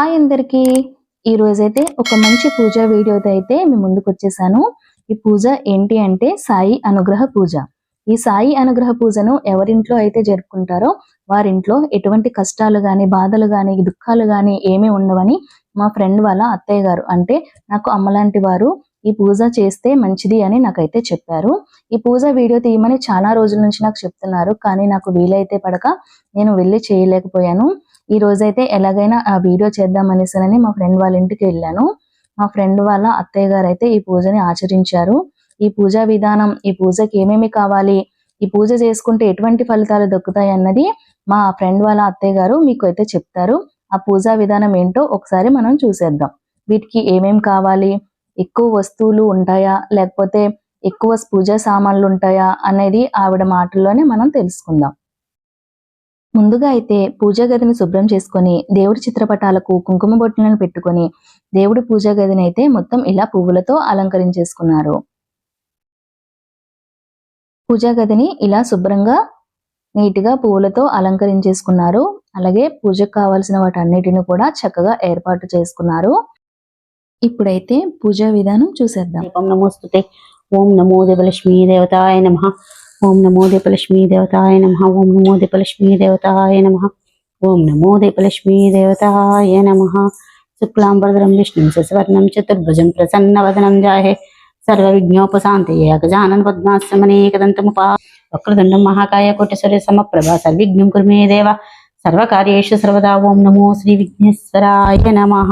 Hi అందరికీ. ఈ రోజైతే ఒక మంచి పూజ వీడియోతో అయితే మీ ముందుకు వచ్చేసాను. ఈ పూజ ఏంటి అంటే సాయి అనుగ్రహ పూజ. ఈ సాయి అనుగ్రహ పూజను ఎవరింట్లో అయితే జరుపుకుంటారో వారింట్లో ఎటువంటి కష్టాలు కానీ బాధలు కానీ దుఃఖాలు కానీ ఏమీ ఉండవని మా ఫ్రెండ్ వాళ్ళ అత్తయ్య గారు అంటే నాకు అమ్మలాంటి వారు ఈ పూజ చేస్తే మంచిది అని నాకైతే చెప్పారు. ఈ పూజ వీడియో తీయమని చాలా రోజుల నుంచి నాకు చెప్తున్నారు కానీ నాకు వీలైతే పడక నేను వెళ్ళి చేయలేకపోయాను. ఈ రోజైతే ఎలాగైనా ఆ వీడియో చేద్దామనేసనని మా ఫ్రెండ్ వాళ్ళ ఇంటికి వెళ్ళాను. మా ఫ్రెండ్ వాళ్ళ అత్తయ్య గారు అయితే ఈ పూజని ఆచరించారు. ఈ పూజా విధానం ఈ పూజకి ఏమేమి కావాలి ఈ పూజ చేసుకుంటే ఎటువంటి ఫలితాలు దక్కుతాయి అన్నది మా ఫ్రెండ్ వాళ్ళ అత్తయ్య గారు మీకు అయితే చెప్తారు. ఆ పూజా విధానం ఏంటో ఒకసారి మనం చూసేద్దాం. వీటికి ఏమేం కావాలి ఎక్కువ వస్తువులు ఉంటాయా? లేకపోతే ఎక్కువ పూజా సామాన్లు ఉంటాయా? అనేది ఆవిడ మాటల్లోనే మనం తెలుసుకుందాం. ముందుగా అయితే పూజా గదిని శుభ్రం చేసుకొని దేవుడి చిత్రపటాలకు కుంకుమ బొట్టులను పెట్టుకొని దేవుడి పూజా గదిని అయితే మొత్తం ఇలా పువ్వులతో అలంకరించేసుకున్నారు. పూజా గదిని ఇలా శుభ్రంగా నీట్గా పువ్వులతో అలంకరించేసుకున్నారు. అలాగే పూజకు కావాల్సిన వాటన్నిటిని కూడా చక్కగా ఏర్పాటు చేసుకున్నారు. ఇప్పుడైతే పూజా విధానం చూసేద్దాం. దీపం నమోస్తుతే ఓం నమో దేవలక్ష్మీ దేవతాయ నమ. ఓం నమో దేవలక్ష్మీ దేవతాయ నమ. ఓం నమో దేవలక్ష్మీ దేవతాయ నమ. ఓం నమో దేవలక్ష్మీ దేవతాయ నమ. శుక్లాంబరధరం విష్ణుం శశివర్ణం చతుర్భుజం ప్రసన్నవదనం జాహే సర్వ విఘ్నోపశాంతి గజానన పద్మాశ్రమనేకదంతముపా వక్రదండం మహాకాయ కోటేశ్వర సమప్రభ. సర్విఘ్నం కుర్మే దేవ. సర్వకార్యేషు సర్వదా. ఓం నమో శ్రీ విఘ్నేశ్వరాయ నమః.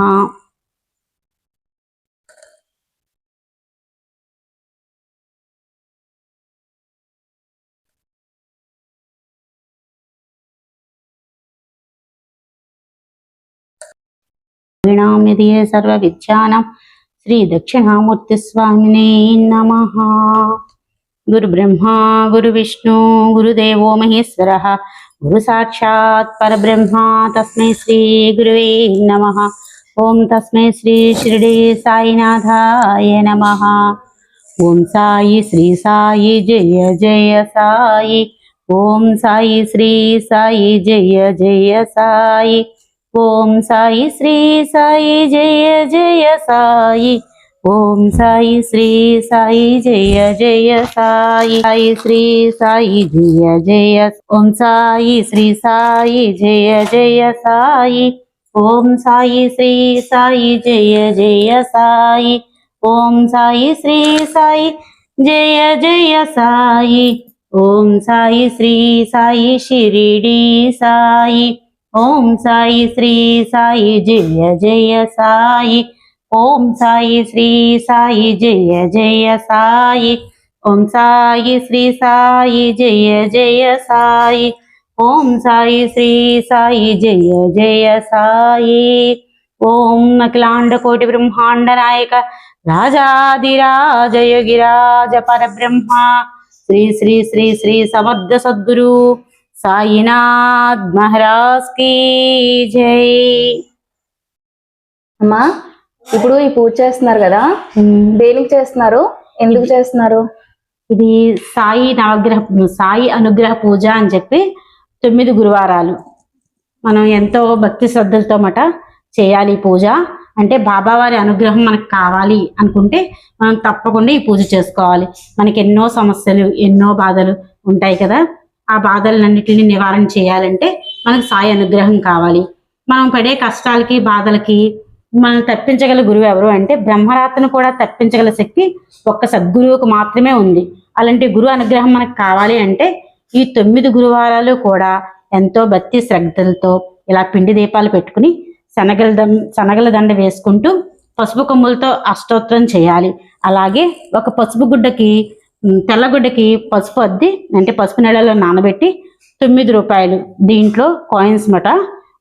వీణామిదియే సర్వవిద్యానాం శ్రీ దక్షిణామూర్తి స్వామినే నమ గురు బ్రహ్మ గురు విష్ణు గురుదేవో మహేశ్వర గురు సాక్షాత్ పరబ్రహ్మ తస్మై శ్రీ గురువే నమ ఓం తస్మై శ్రీ షిరిడి సాయినాథాయ నమ ఓం సాయి శ్రీ సాయి జయ జయ సాయి ఓం సాయి ఓం సాయి శ్రీ సాయి జయ జయ సాయి. ఓం సాయి శ్రీ సాయి జయ జయ సాయి. సాయి శ్రీ సాయి జయ జయ ఓం సాయి శ్రీ సాయి జయ జయ సాయి. ఓం సాయి శ్రీ సాయి జయ జయ సాయి. ఓం సాయి శ్రీ సాయి జయ జయ సాయి. ఓం సాయి శ్రీ సాయి షిరిడి సాయి. ఓం సాయి శ్రీ సాయి జయ జయ సాయి. ఓం సాయి శ్రీ సాయి జయ జయ సాయి. ఓం సాయి శ్రీ సాయి జయ జయ సాయి. ఓం సాయి శ్రీ సాయి జయ జయ సాయి. ఓం అఖిలాండ కోటి బ్రహ్మాండ నాయక రాజాదిరాజ యోగిరాజ పరబ్రహ్మ. శ్రీ శ్రీ శ్రీ శ్రీ సమర్థ సద్గురు. సాయినాథ్ మహారాజ్కి జై. అమ్మా ఇప్పుడు ఈ పూజ చేస్తున్నారు కదా? దేనికి చేస్తున్నారు? ఎందుకు చేస్తున్నారు? ఇది సాయి నవగ్రహ సాయి అనుగ్రహ పూజ అని చెప్పి తొమ్మిది గురువారాలు. మనం ఎంతో భక్తి శ్రద్ధలతో మట చేయాలి పూజ. అంటే బాబావారి అనుగ్రహం మనకు కావాలి అనుకుంటే మనం తప్పకుండా ఈ పూజ చేసుకోవాలి. మనకి ఎన్నో సమస్యలు ఎన్నో బాధలు ఉంటాయి కదా. ఆ బాధలన్నిటిని నివారణ చేయాలంటే మనకు సాయి అనుగ్రహం కావాలి. మనం పడే కష్టాలకి బాధలకి మనం తప్పించగల గురువు ఎవరు అంటే బ్రహ్మరాతను కూడా తప్పించగల శక్తి ఒక్క సద్గురువుకు మాత్రమే ఉంది. అలాంటి గురువు అనుగ్రహం మనకు కావాలి అంటే ఈ తొమ్మిది గురువారాలు కూడా ఎంతో భక్తి శ్రద్ధలతో ఇలా పిండి దీపాలు పెట్టుకుని శనగల దండ శనగల దండ వేసుకుంటూ పసుపు కొమ్ములతో అష్టోత్తరం చేయాలి. అలాగే ఒక పసుపు గుడ్డకి తెల్లగొడ్డకి పసుపు అద్ది అంటే పసుపు నీళ్ళలో నానబెట్టి తొమ్మిది రూపాయలు దీంట్లో కాయిన్స్ మట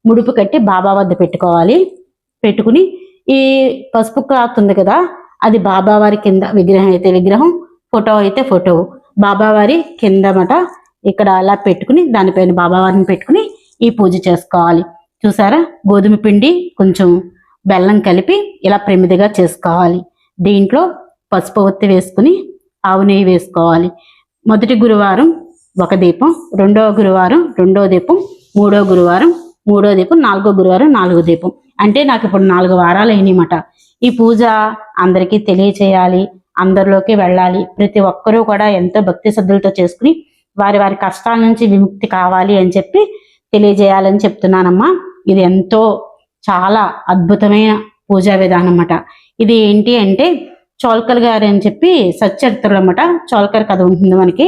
ముడుపు కట్టి బాబా వద్ద పెట్టుకోవాలి. పెట్టుకుని ఈ పసుపు క్లాత్ ఉంది కదా అది బాబావారి కింద విగ్రహం అయితే విగ్రహం ఫోటో అయితే ఫోటో. బాబావారి కింద మట ఇక్కడ అలా పెట్టుకుని దానిపైన బాబావారిని పెట్టుకుని ఈ పూజ చేసుకోవాలి. చూసారా? గోధుమ పిండి కొంచెం బెల్లం కలిపి ఇలా ప్రమిదిగా చేసుకోవాలి. దీంట్లో పసుపు ఒత్తి వేసుకుని ఆవు నెయ్యి వేసుకోవాలి. మొదటి గురువారం ఒక దీపం రెండవ గురువారం రెండో దీపం మూడో గురువారం మూడో దీపం నాలుగో గురువారం నాలుగో దీపం. అంటే నాకు ఇప్పుడు నాలుగు వారాలు అయినాయన్నమాట. ఈ పూజ అందరికీ తెలియచేయాలి అందరిలోకి వెళ్ళాలి. ప్రతి ఒక్కరూ కూడా ఎంతో భక్తి శ్రద్ధలతో చేసుకుని వారి వారి కష్టాల నుంచి విముక్తి కావాలి అని చెప్పి తెలియజేయాలని చెప్తున్నానమ్మా. ఇది ఎంతో చాలా అద్భుతమైన పూజా విధానం అన్నమాట. ఇది ఏంటి అంటే చోల్కర్ గారు అని చెప్పి సచ్చరిత్రలు అనమాట చోల్కర్ కథ ఉంటుంది మనకి.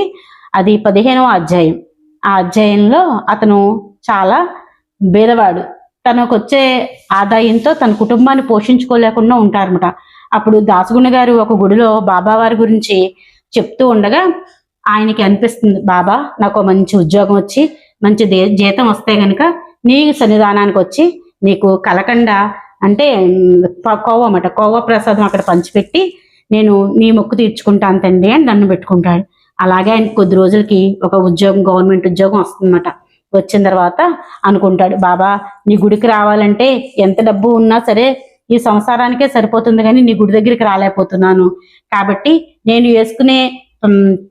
అది పదిహేనవ అధ్యాయం. ఆ అధ్యాయంలో అతను చాలా బేదవాడు. తనకు వచ్చే ఆదాయంతో తన కుటుంబాన్ని పోషించుకోలేకుండా ఉంటారనమాట అప్పుడు దాసగుణ గారు ఒక గుడిలో బాబావారి గురించి చెప్తూ ఉండగా ఆయనకి అనిపిస్తుంది బాబా నాకు మంచి ఉద్యోగం వచ్చి మంచి దే- జీతం వస్తే గనుక నీ సన్నిధానానికి వచ్చి నీకు కలకండ అంటే కోవా కోవ అన్నమాట. కోవా ప్రసాదం అక్కడ పంచిపెట్టి నేను నీ మొక్కు తీర్చుకుంటాను తండ్రి అని నన్ను పెట్టుకుంటాడు. అలాగే ఆయన కొద్ది రోజులకి ఒక ఉద్యోగం గవర్నమెంట్ ఉద్యోగం వస్తుందన్నమాట. వచ్చిన తర్వాత అనుకుంటాడు బాబా నీ గుడికి రావాలంటే ఎంత డబ్బు ఉన్నా సరే ఈ సంసారానికే సరిపోతుంది కానీ నీ గుడి దగ్గరికి రాలేకపోతున్నాను. కాబట్టి నేను వేసుకునే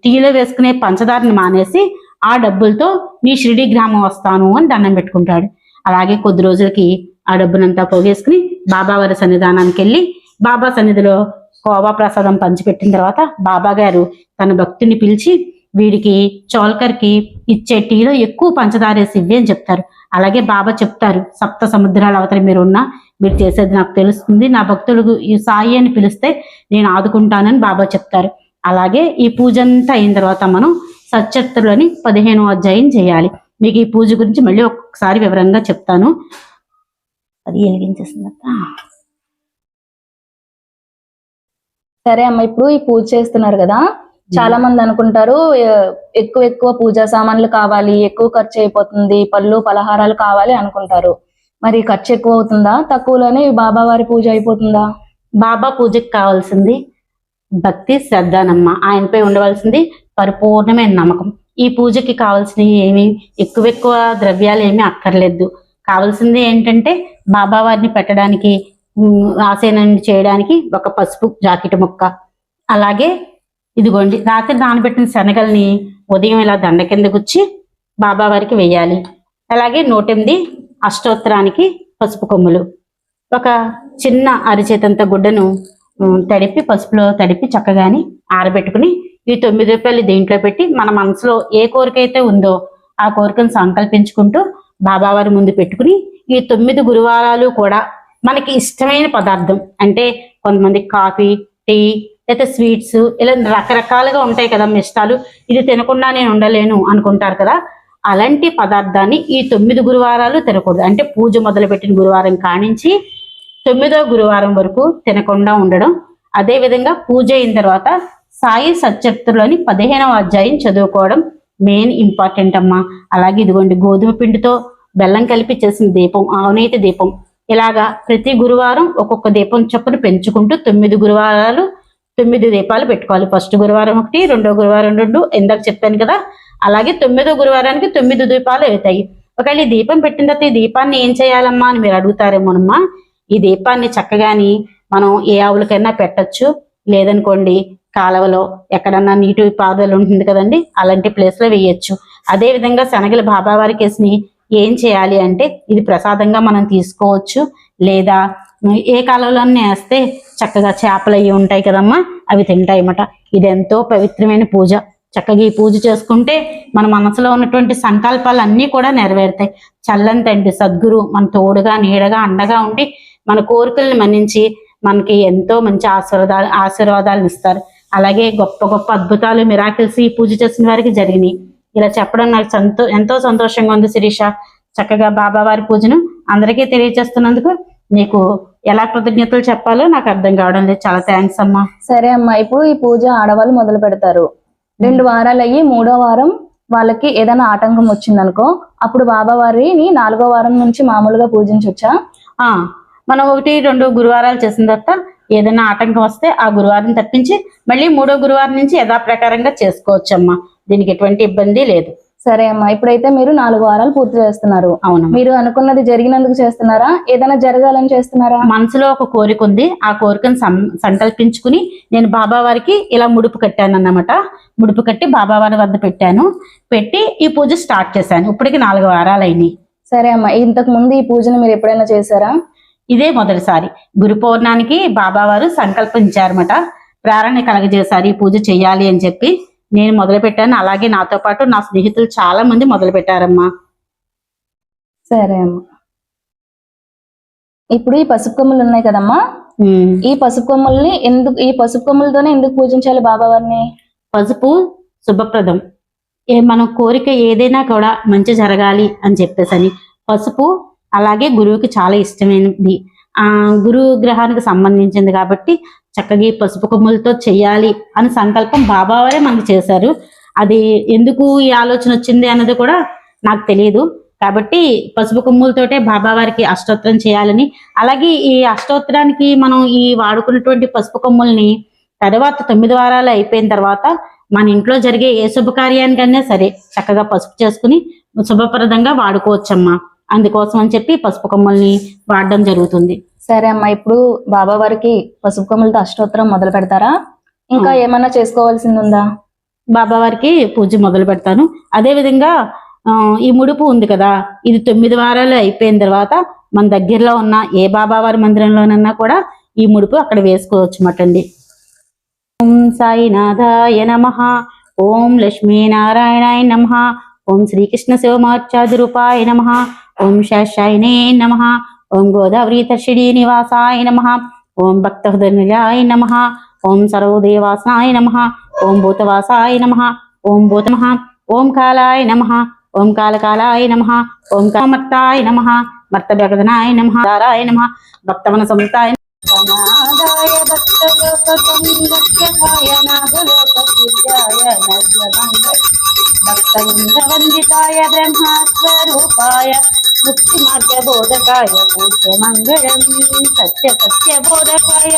టీలో వేసుకునే పంచదారని మానేసి ఆ డబ్బులతో నీ షిరిడి గ్రామం వస్తాను అని దండం పెట్టుకుంటాడు. అలాగే కొద్ది రోజులకి ఆ డబ్బునంతా పోగేసుకుని బాబావారి సన్నిధానానికి వెళ్ళి బాబా సన్నిధిలో కోవా ప్రసాదం పంచిపెట్టిన తర్వాత బాబా గారు తన భక్తుని పిలిచి వీడికి చోల్కర్కి ఇచ్చే టీలో ఎక్కువ పంచదారేసి ఇవ్వి అని చెప్తారు. అలాగే బాబా చెప్తారు సప్త సముద్రాల అవతల మీరు ఉన్నా మీరు చేసేది నాకు తెలుస్తుంది. నా భక్తులకు ఈ సాయి అని పిలిస్తే నేను ఆదుకుంటానని బాబా చెప్తారు. అలాగే ఈ పూజ అంతా అయిన తర్వాత మనం సచ్చత్తులని పదిహేను అధ్యాయం చేయాలి. మీకు ఈ పూజ గురించి మళ్ళీ ఒకసారి వివరంగా చెప్తాను. అది వెలిగించేసింది అక్క. సరే అమ్మ ఇప్పుడు ఈ పూజ చేస్తున్నారు కదా. చాలా మంది అనుకుంటారు ఎక్కువ ఎక్కువ పూజా సామాన్లు కావాలి ఎక్కువ ఖర్చు అయిపోతుంది పళ్ళు పలహారాలు కావాలి అనుకుంటారు. మరి ఖర్చు ఎక్కువ అవుతుందా? తక్కువలోనే ఈ బాబావారి పూజ అయిపోతుందా? బాబా పూజకి కావాల్సింది భక్తి శ్రద్ధనమ్మ ఆయనపై ఉండవలసింది పరిపూర్ణమైన నమ్మకం. ఈ పూజకి కావాల్సినవి ఏమి? ఎక్కువ ఎక్కువ ద్రవ్యాలు ఏమీ అక్కర్లేదు. కావాల్సింది ఏంటంటే బాబా వారిని పెట్టడానికి ఉమ్, చేయడానికి ఒక పసుపు జాకెట్ ముక్క. అలాగే ఇదిగోండి రాత్రి నానబెట్టిన శనగల్ని ఉదయం ఇలా దండ కింద గుచ్చి బాబావారికి వేయాలి. అలాగే నూటెనిమిది అష్టోత్తరానికి పసుపు కొమ్ములు. ఒక చిన్న అరిచేతంత గుడ్డను తడిపి పసుపులో తడిపి చక్కగాని ఆరబెట్టుకుని ఈ తొమ్మిది రూపాయలు దీంట్లో పెట్టి మన మనసులో ఏ కోరిక అయితే ఉందో ఆ కోరికను సంకల్పించుకుంటూ బాబావారి ముందు పెట్టుకుని ఈ తొమ్మిది గురువారాలు కూడా మనకి ఇష్టమైన పదార్థం. అంటే కొంతమంది కాఫీ టీ లేదా స్వీట్స్ ఇలా రకరకాలుగా ఉంటాయి కదా ఇష్టాలు ఇది తినకుండా నేను ఉండలేను అనుకుంటారు కదా. అలాంటి పదార్థాన్ని ఈ తొమ్మిది గురువారాలు తినకూడదు. అంటే పూజ మొదలుపెట్టిన గురువారం కానించి తొమ్మిదో గురువారం వరకు తినకుండా ఉండడం. అదే విధంగా పూజ అయిన తర్వాత సాయి సచ్చరిత్రలోని పదిహేనవ అధ్యాయం చదువుకోవడం. మెయిన్ ఇంపార్టెంట్ అమ్మా. అలాగే ఇదిగోండి గోధుమ పిండితో బెల్లం కలిపి చేసిన దీపం అవినీతి దీపం. ఇలాగా ప్రతి గురువారం ఒక్కొక్క దీపం చొప్పున పెంచుకుంటూ తొమ్మిది గురువారాలు తొమ్మిది దీపాలు పెట్టుకోవాలి. ఫస్ట్ గురువారం ఒకటి రెండో గురువారం రెండు ఇందాక చెప్పాను కదా. అలాగే తొమ్మిదో గురువారానికి తొమ్మిది దీపాలు అవుతాయి. ఒకవేళ ఈ దీపం పెట్టిన తర్వాత ఈ దీపాన్ని ఏం చేయాలమ్మా అని మీరు అడుగుతారేమోనమ్మా. ఈ దీపాన్ని చక్కగాని మనం ఏ ఆవులకైనా పెట్టొచ్చు. లేదనుకోండి కాలువలో ఎక్కడన్నా నీటి పారుదల ఉంటుంది కదండి అలాంటి ప్లేస్లో వేయచ్చు. అదేవిధంగా శనగలు బాబావారికి ఏం చేయాలి అంటే ఇది ప్రసాదంగా మనం తీసుకోవచ్చు. లేదా ఏ కాలంలోనే వేస్తే చక్కగా చేపలు అవి ఉంటాయి కదమ్మా అవి తింటాయి అన్నమాట ఇది ఎంతో పవిత్రమైన పూజ. చక్కగా ఈ పూజ చేసుకుంటే మన మనసులో ఉన్నటువంటి సంకల్పాలు అన్నీ కూడా నెరవేరుతాయి. చల్లని తండ్రి సద్గురు మన తోడుగా నీడగా అండగా ఉండి మన కోరికల్ని మన్నించి మనకి ఎంతో మంచి ఆశీర్వాదాలు ఆశీర్వాదాలను ఇస్తారు. అలాగే గొప్ప గొప్ప అద్భుతాలు మిరాకిల్స్ ఈ పూజ చేసిన వారికి జరిగినాయి. ఇలా చెప్పడం నాకు సంతో ఎంతో సంతోషంగా ఉంది శిరీష. చక్కగా బాబా వారి పూజను అందరికీ తెలియజేస్తున్నందుకు నీకు ఎలా కృతజ్ఞతలు చెప్పాలో నాకు అర్థం కావడం లేదు. చాలా థ్యాంక్స్ అమ్మా. సరే అమ్మా ఇప్పుడు ఈ పూజ ఆడవాళ్ళు మొదలు పెడతారు. రెండు వారాలు అయ్యి మూడో వారం వాళ్ళకి ఏదైనా ఆటంకం వచ్చిందనుకో అప్పుడు బాబావారిని నాలుగో వారం నుంచి మామూలుగా పూజించవచ్చా ఆ మనం ఒకటి రెండు గురువారాలు చేసిన తర్వాత ఏదైనా ఆటంకం వస్తే ఆ గురువారం తప్పించి మళ్ళీ మూడో గురువారం నుంచి యథాప్రకారంగా చేసుకోవచ్చు అమ్మా దీనికి ఎటువంటి ఇబ్బంది లేదు. సరే అమ్మా ఇప్పుడైతే మీరు నాలుగు వారాలు పూర్తి చేస్తున్నారు. అవునమ్మా. మీరు అనుకున్నది జరిగినందుకు చేస్తున్నారా? ఏదైనా జరగాలని చేస్తున్నారా? మనసులో ఒక కోరిక ఉంది. ఆ కోరికను సం- సంకల్పించుకుని నేను బాబా వారికి ఇలా ముడుపు కట్టాను అన్నమాట ముడుపు కట్టి బాబా వారి వద్ద పెట్టాను. పెట్టి ఈ పూజ స్టార్ట్ చేశాను. ఇప్పటికి నాలుగు వారాలు అయినాయి. సరే అమ్మా ఇంతకు ముందు ఈ పూజను మీరు ఎప్పుడైనా చేశారా? ఇదే మొదటిసారి. గురు పౌర్ణానికి బాబావారు సంకల్పించారన్నమాట ప్రేరణ కలగజేశారు ఈ పూజ చేయాలి అని చెప్పి. నేను మొదలు పెట్టాను అలాగే నాతో పాటు నా స్నేహితులు చాలా మంది మొదలు పెట్టారమ్మా సరే అమ్మా. ఇప్పుడు ఈ పసుపు కొమ్ములు ఉన్నాయి కదమ్మా. ఈ పసుపు కొమ్ముల్ని ఎందుకు ఈ పసుపు కొమ్ములతోనే ఎందుకు పూజించాలి బాబా వారిని పసుపు శుభప్రదం. ఏ మన కోరిక ఏదైనా కూడా మంచి జరగాలి అని చెప్పేసి అని పసుపు అలాగే గురువుకి చాలా ఇష్టమైనది. ఆ గురువు గ్రహానికి సంబంధించింది కాబట్టి చక్కగా ఈ పసుపు కొమ్ములతో చేయాలి అని సంకల్పం బాబావారే మనకు చేశారు. అది ఎందుకు ఈ ఆలోచన వచ్చింది అన్నది కూడా నాకు తెలియదు కాబట్టి పసుపు కొమ్ములతోటే బాబావారికి అష్టోత్తరం చేయాలని. అలాగే ఈ అష్టోత్తరానికి మనం ఈ వాడుకున్నటువంటి పసుపు కొమ్ముల్ని తర్వాత తొమ్మిది వారాలు అయిపోయిన తర్వాత మన ఇంట్లో జరిగే ఏ శుభకార్యానికైనా సరే చక్కగా పసుపు చేసుకుని శుభప్రదంగా వాడుకోవచ్చమ్మా. అందుకోసం అని చెప్పి పసుపు కొమ్మల్ని వాడడం జరుగుతుంది. సరే అమ్మా ఇప్పుడు బాబా వారికి పసుపు కొమ్ములతో అష్టోత్తరం మొదలు పెడతారా? ఇంకా. ఏమన్నా చేసుకోవాల్సింది ఉందా? బాబా వారికి పూజ మొదలు పెడతాను. అదే విధంగా ఈ ముడుపు ఉంది కదా ఇది తొమ్మిది వారాలు అయిపోయిన తర్వాత మన దగ్గరలో ఉన్న ఏ బాబావారి మందిరంలోనన్నా కూడా ఈ ముడుపు అక్కడ వేసుకోవచ్చు మటండి. ఓం సాయినాథాయ నమ ఓం లక్ష్మీనారాయణాయ నమ ఓం శ్రీకృష్ణ శివమార్చాది రూపాయ నమ ఓం శేషాయనే నమ. ఓం గోదావరి తర్షిణీ నివాసాయ నమ. ఓం భక్తహృదయాయ నమ. ఓం సర్వదేవాసాయ నమ. ఓం భూతవాసాయ నమ. ఓం భూతమః ఓం కాలాయ నమ. ఓం కాలకాలాయ నమ. ఓం కామర్తాయ నమ. మర్తవ్యగదనాయ నమ. దారాయ నమ. భక్తవన సంతాయ నాదాయ భక్తలోకసంరక్షకాయ నాదలోకపూజ్యాయ నవ్యమంగళ. భక్తవృందవందితాయ బ్రహ్మస్వరూపాయ मुक्तिमार्गबोधकाय पूज्यमङ्गलं सत्यसत्यबोधकाय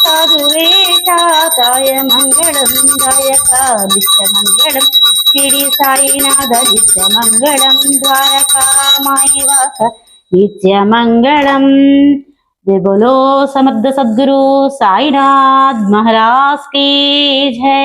साधुवेशाताय मङ्गलं दायकादित्यमङ्गलं श्रीसायिनाथनित्यमङ्गलं द्वारकामायि वास नित्यमङ्गलम्। जय बोलो समर्थ सद्गुरु साईनाथ महाराज की जय।